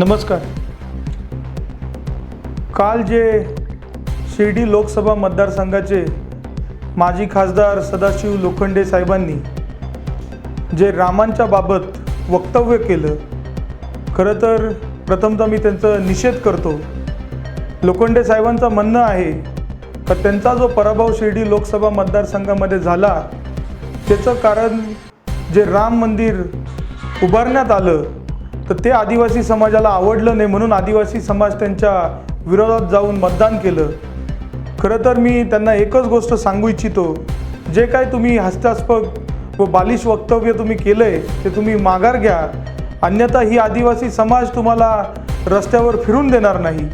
नमस्कार. काल जे शिर्डी लोकसभा मतदारसंघाचे माजी खासदार सदाशिव लोखंडे साहेबांनी जे रामांच्या बाबत वक्तव्य केलं खरं तर प्रथमतः मी त्यांचा निषेध करतो. लोखंडे साहेबांचं म्हणणं आहे का त्यांचा जो पराभव शिर्डी लोकसभा मतदारसंघामध्ये झाला त्याचं कारण जे राम मंदिर उभारण्यात आलं तर ते आदिवासी समाजाला आवडलं नाही म्हणून आदिवासी समाज त्यांच्या विरोधात जाऊन मतदान केलं. खरं तर मी त्यांना एकच गोष्ट सांगू इच्छितो. जे काय तुम्ही हास्यास्पद व बालिश वक्तव्य तुम्ही केलं आहे ते तुम्ही माघार घ्या. अन्यथा ही आदिवासी समाज तुम्हाला रस्त्यावर फिरून देणार नाही.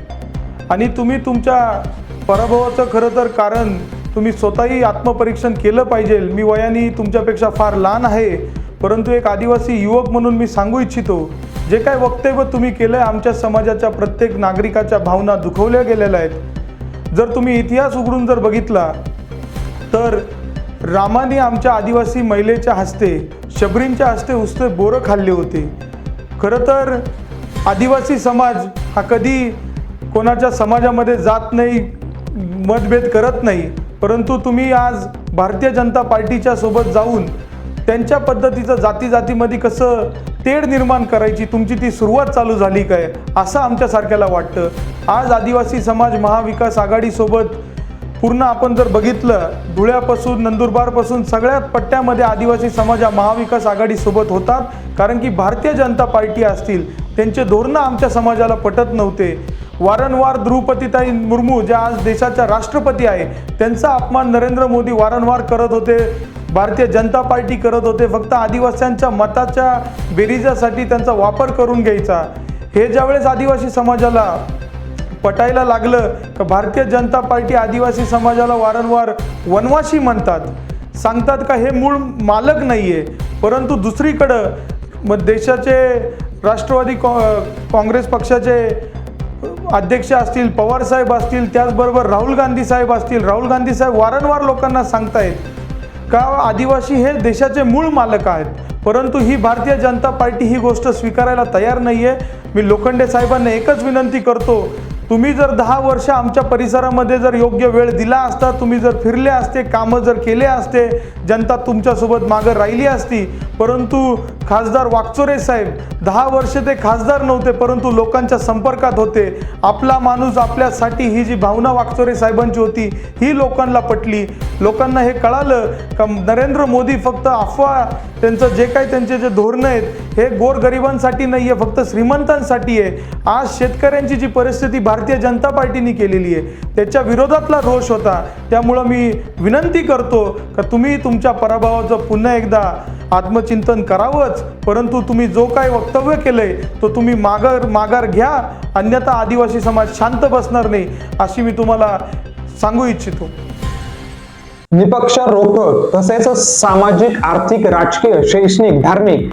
आणि तुम्ही तुमच्या पराभवाचं खरं तर कारण तुम्ही स्वतःही आत्मपरीक्षण केलं पाहिजे. मी वयाने तुमच्यापेक्षा फार लहान आहे. परंतु एक आदिवासी युवक म्हणून मी सांगू इच्छितो. जे काय वक्तव्य तुम्ही केलं आहे आमच्या समाजाच्या प्रत्येक नागरिकाच्या भावना दुखवल्या गेलेल्या आहेत. जर तुम्ही इतिहास उघडून जर बघितला तर रामाने आमच्या आदिवासी महिलेच्या हस्ते शबरींच्या हस्ते उस्ते बोरं खाल्ले होते. खरं तर आदिवासी समाज हा कधी कोणाच्या समाजामध्ये जात नाही मतभेद करत नाही. परंतु तुम्ही आज भारतीय जनता पार्टीच्या सोबत जाऊन त्यांच्या पद्धतीचं जाती जातीमध्ये कसं तेढ निर्माण करायची तुमची ती सुरुवात चालू झाली काय असं आमच्यासारख्याला वाटतं. आज आदिवासी समाज महाविकास आघाडीसोबत पूर्ण आपण जर बघितलं धुळ्यापासून नंदुरबारपासून सगळ्या पट्ट्यामध्ये आदिवासी समाज हा महाविकास आघाडीसोबत होतात. कारण की भारतीय जनता पार्टी असतील त्यांचे धोरणं आमच्या समाजाला पटत नव्हते. वारंवार द्रौपदीताई मुर्मू ज्या आज देशाच्या राष्ट्रपती आहे त्यांचा अपमान नरेंद्र मोदी वारंवार करत होते. भारतीय जनता पार्टी करत होते फक्त आदिवासींच्या मताच्या बेरीजासाठी त्यांचा वापर करून घ्यायचा. हे ज्यावेळेस आदिवासी समाजाला पटायला लागलं का भारतीय जनता पार्टी आदिवासी समाजाला वारंवार वनवासी म्हणतात. सांगतात का हे मूळ मालक नाही आहे परंतु दुसरीकडं मग देशाचे राष्ट्रवादी कॉ काँग्रेस पक्षाचे अध्यक्ष असतील पवारसाहेब असतील त्याचबरोबर राहुल गांधी साहेब असतील. राहुल गांधी साहेब वारंवार लोकांना सांगतायत. का आदिवासी हे देशाचे मूळ मालक आहेत. परंतु ही भारतीय जनता पार्टी ही गोष्ट स्वीकारायला तयार नाही आहे मी लोखंडे साहेबांना एकच विनंती करतो तुम्ही जर दहा वर्ष आमच्या परिसरामध्ये जर योग्य वेळ दिला असता तुम्ही जर फिरले असते कामं जर केले असते जनता तुमच्यासोबत मागं राहिली असती परंतु खासदार वाकचोरे साहेब दहा वर्ष ते खासदार नव्हते परंतु लोकांच्या संपर्कात होते. आपला माणूस आपल्यासाठी ही जी भावना वाकचोरे साहेबांची होती ही लोकांना पटली. लोकांना हे कळालं का नरेंद्र मोदी फक्त अफवा त्यांचं जे काही त्यांचे जे धोरणं आहेत हे गोरगरिबांसाठी नाही आहे फक्त श्रीमंतांसाठी आहे. आज शेतकऱ्यांची जी परिस्थिती भारतीय जनता पार्टीने केलेली आहे. त्याच्या विरोधातला रोष होता. त्यामुळं मी विनंती करतो का तुम्ही तुमच्या पराभवाचं पुन्हा एकदा आत्मचिंतन करावंच. परंतु तुम्ही जो काय वक्तव्य केलंय तो तुम्ही माघार माघार घ्या. अन्यथा आदिवासी समाज शांत बसणार नाही अशी मी तुम्हाला सांगू इच्छितो. निपक्ष रोखोक तसेच सामाजिक आर्थिक राजकीय शैक्षणिक धार्मिक